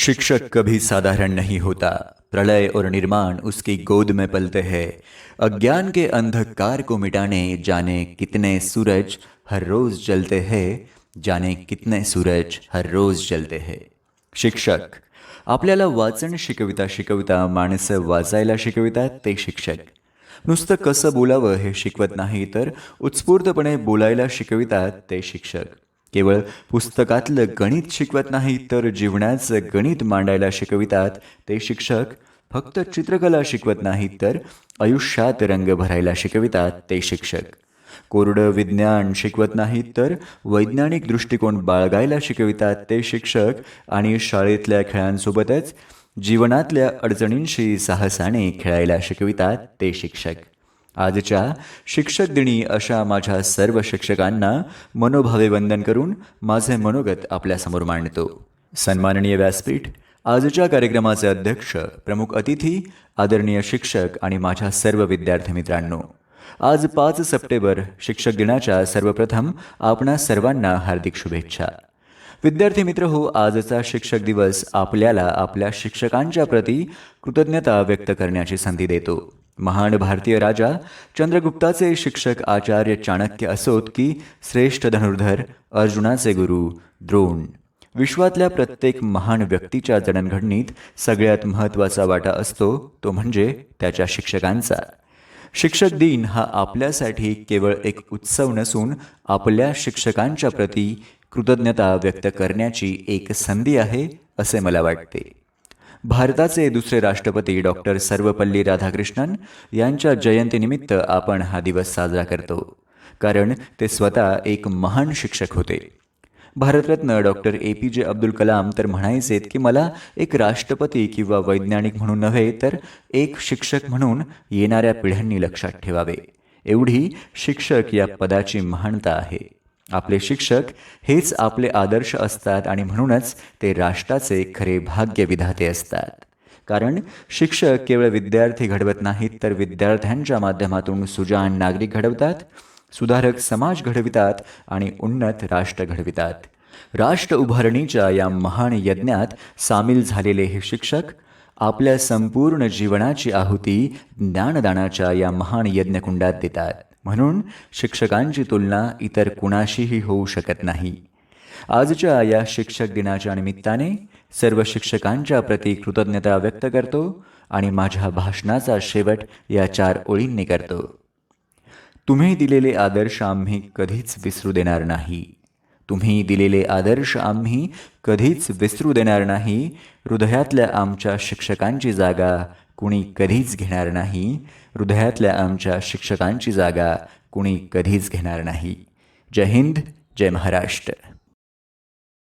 शिक्षक कभी साधारण नहीं होता। प्रलय और निर्माण उसकी गोद में पलते हैं। अज्ञान के अंधकार को मिटाने जाने कितने सूरज हर रोज जलते हैं जाने कितने सूरज हर रोज जलते हैं। शिक्षक आपल्याला वाचन शिकविता शिकविता माणसं वाचायला शिकवितात ते शिक्षक। नुसतं कसं बोलावं हे शिकवत नाही तर उत्स्फूर्तपणे बोलायला शिकवितात ते शिक्षक। केवळ पुस्तकातलं गणित शिकवत नाही तर जीवनाचं गणित मांडायला शिकवितात. ते शिक्षक फक्त चित्रकला शिकवत नाहीत तर आयुष्यात रंग भरायला शिकवितात ते शिक्षक. कोरडं विज्ञान शिकवत नाहीत तर वैज्ञानिक दृष्टिकोन बाळगायला शिकवितात ते शिक्षक. आणि शाळेतल्या खेळांसोबतच जीवनातल्या अडचणींशी साहसाने खेळायला शिकवितात ते शिक्षक. आजच्या शिक्षक दिनी अशा माझ्या सर्व शिक्षकांना मनोभावे वंदन करून माझे मनोगत आपल्यासमोर मांडतो. सन्माननीय व्यासपीठ आजच्या कार्यक्रमाचे अध्यक्ष प्रमुख अतिथी आदरणीय शिक्षक आणि माझ्या सर्व विद्यार्थी मित्रांनो. आज पाच सप्टेंबर शिक्षक दिनाच्या सर्वप्रथम आपणा सर्वांना हार्दिक शुभेच्छा. विद्यार्थी मित्र हो आजचा शिक्षक दिवस आपल्याला आपल्या शिक्षकांच्या प्रती कृतज्ञता व्यक्त करण्याची संधी देतो. महान भारतीय राजा चंद्रगुप्ताचे शिक्षक आचार्य चाणक्य असोत की श्रेष्ठ धनुर्धर अर्जुनाचे गुरु द्रोण. विश्वातल्या प्रत्येक महान व्यक्तीच्या जडणघडणीत सगळ्यात महत्त्वाचा वाटा असतो तो म्हणजे त्याच्या शिक्षकांचा. शिक्षक दिन हा आपल्यासाठी केवळ एक उत्सव नसून आपल्या शिक्षकांच्या प्रती कृतज्ञता व्यक्त करण्याची एक संधी आहे असे मला वाटते. भारताचे दुसरे राष्ट्रपती डॉक्टर सर्वपल्ली राधाकृष्णन यांच्या जयंतीनिमित्त आपण हा दिवस साजरा करतो. कारण ते स्वतः एक महान शिक्षक होते. भारतरत्न डॉक्टर ए पी जे अब्दुल कलाम तर म्हणायचेत की मला एक राष्ट्रपती किंवा वैज्ञानिक म्हणून नव्हे तर एक शिक्षक म्हणून येणाऱ्या पिढ्यांनी लक्षात ठेवावे. एवढी शिक्षक या पदाची महानता आहे. आपले शिक्षक हेच आपले आदर्श असतात आणि म्हणूनच ते राष्ट्राचे खरे भाग्य विधाते असतात. कारण शिक्षक केवळ विद्यार्थी घडवत नाहीत तर विद्यार्थ्यांच्या माध्यमातून सुजाण नागरिक घडवतात सुधारक समाज घडवितात आणि उन्नत राष्ट्र घडवितात. राष्ट्र उभारणीच्या या महान यज्ञात सामील झालेले हे शिक्षक आपल्या संपूर्ण जीवनाची आहुती ज्ञानदानाच्या या महान यज्ञकुंडात देतात. म्हणून शिक्षकांची तुलना इतर कुणाशीही होऊ शकत नाही. आजच्या या शिक्षक दिनाच्या निमित्ताने सर्व शिक्षकांच्या प्रती कृतज्ञता व्यक्त करतो आणि माझ्या भाषणाचा शेवट या चार ओळींनी करतो. तुम्ही दिलेले आदर्श आम्ही कधीच विसरू देणार नाही. तुम्ही दिलेले आदर्श आम्ही कधीच विसरू देणार नाही. हृदयातल्या आमच्या शिक्षकांची जागा कुणी कधीच घेणार नाही हृदयातल्या आमच्या शिक्षकांची जागा कुणी कधीच घेणार नाही. जय हिंद जय महाराष्ट्र.